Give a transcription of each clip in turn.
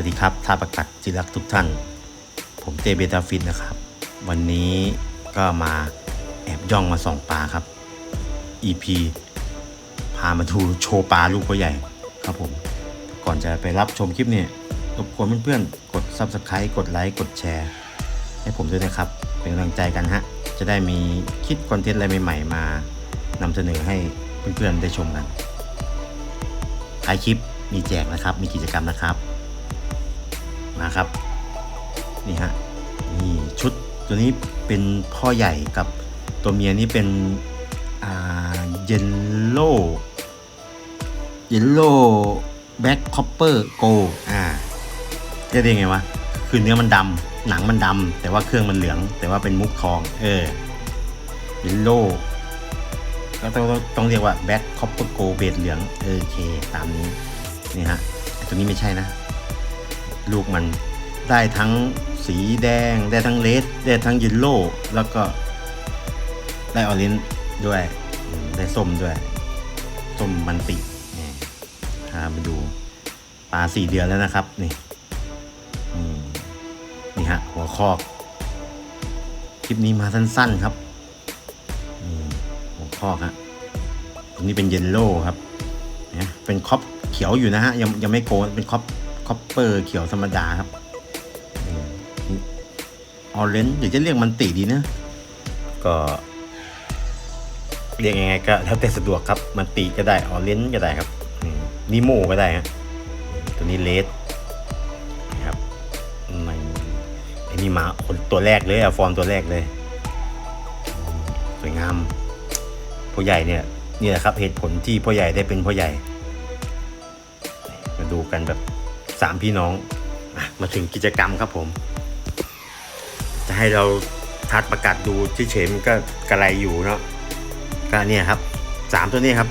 วัสดีครับท่าประกัดจิรักทุกท่าน ผมเตเบตาฟินนะครับ วันนี้ก็มาแอบย่องมาส่องปลาครับ EP พามาดูโชว์ปลาลูกพ่อใหญ่ครับผม ก่อนจะไปรับชมคลิปเนี่ยรบกวนเพื่อนๆ กด Subscribe กดไลค์กดแชร์ ให้ผมด้วยนะครับ เป็นกำลังใจกันฮะ จะได้มีคิดคอนเทนต์อะไรใหม่ๆ มานำเสนอให้เพื่อนๆ ได้ชมกันท้ายคลิปมีแจกนะครับ มีกิจกรรมนะครับ มาครับนี่ฮะนี่ชุดตัวนี้เป็นพ่อใหญ่กับตัวเมียนี่เป็นอ่าเยลโล่เยลโล่แบ็คคอปเปอร์โกอ่าเรียกได้ไงวะคือเนื้อมันดำหนังมันดำแต่ว่าเครื่องมันเหลือง แต่ว่าเป็นมุกทอง เออเยลโล่ก็ต้องต้องเรียกว่าแบ็คคอปเปอร์โกเบดเหลืองเออโอเคตามนี้นี่ฮะตัวนี้ไม่ใช่นะ ลูกมันได้ทั้งสีแดง ได้ทั้งเลดได้ทั้งเยลโล่แล้วก็ได้ออเรนด้วย ได้ส้มด้วย ส้มมันตินี่พามาดูปลาสี่เดือนแล้วนะครับ นี่นี่ฮะ หัวคอก คลิปนี้มาสั้น ๆครับหัวคอกฮะตัวนี้เป็นเยลโล่ครับนะเป็นคอปเขียวอยู่นะฮะ ยังยังไม่โกนเป็นคอป คอปเปอร์เขียวธรรมดาครับออเรนจ์เดี๋ยวจะเรียกมันติดีนะ ก็ เรียกยังไงก็แล้วแต่สะดวกครับ มันติก็ได้ออเรนจ์ก็ได้ครับนิโมก็ได้ฮะตัวนี้เลสนะครับมันไอ้นี่มาคนตัวแรกเลยอะฟอร์มตัวแรกเลย สวยงามพ่อใหญ่เนี่ยนี่แหละครับเหตุผลที่พ่อใหญ่ได้เป็นพ่อใหญ่มาดูกันแบบ สามพี่น้องมาถึงกิจกรรมครับผม จะให้เราทัดประกาศดูที่เฉยมันก็กระไรอยู่เนาะก็เนี่ยครับสามตัวนี้ครับ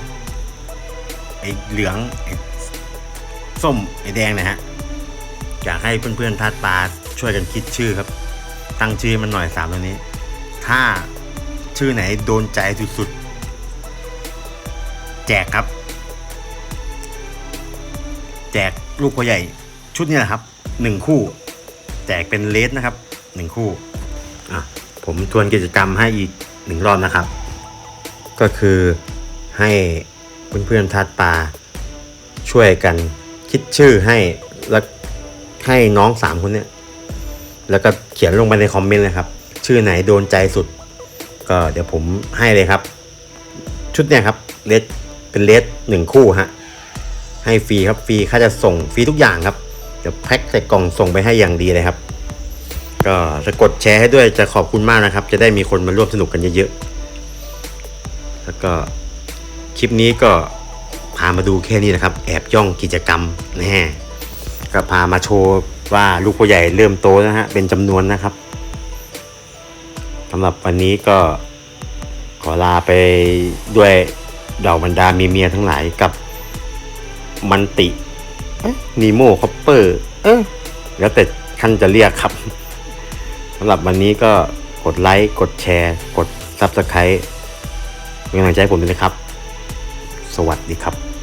ไอ้เหลืองไอ้ส้มไอ้แดงนะฮะอยากให้เพื่อนๆทัดปลาช่วยกันคิดชื่อครับ ตั้งชื่อมันหน่อยสามตัวนี้ ถ้าชื่อไหนโดนใจสุดๆแจกครับ แจกลูกพ่อใหญ่ ชุดนี้แหละครับหนึ่งคู่ แจกเป็นเลสนะครับหนึ่งคู่อะผมทวนกิจกรรมให้อีกหนึ่งรอบนะครับ ก็คือให้เพื่อนๆทัดปลาช่วยกันคิดชื่อให้แล้วให้น้องสามคนเนี้ยแล้วก็เขียนลงไปในคอมเมนต์เลยครับ ชื่อไหนโดนใจสุด ก็เดี๋ยวผมให้เลยครับ ชุดเนี้ยครับเลสเป็นเลสหนึ่งคู่ฮะให้ฟรีครับฟรีค่าจะส่งฟรีทุกอย่างครับ เดี๋ยวแพ็คใส่กล่องส่งไปให้อย่างดีเลยครับ ก็จะกดแชร์ให้ด้วยจะขอบคุณมากนะครับ จะได้มีคนมาร่วมสนุกกันเยอะๆ แล้วก็คลิปนี้ก็พามาดูแค่นี้นะครับ แอบย่องกิจกรรมแน่ก็พามาโชว์ว่าลูกผู้ใหญ่เริ่มโตนะฮะเป็นจำนวนนะครับสำหรับวันนี้ก็ขอลาไปด้วยเหล่าบรรดามีเมียทั้งหลายกับมันติ นีโมคอปเปอร์เออแล้วแต่ท่านจะเรียกครับสำหรับวันนี้ก็กดไลค์กดแชร์ กด Subscribe เป็นกำลังใจให้ผมด้วยนะครับ สวัสดีครับ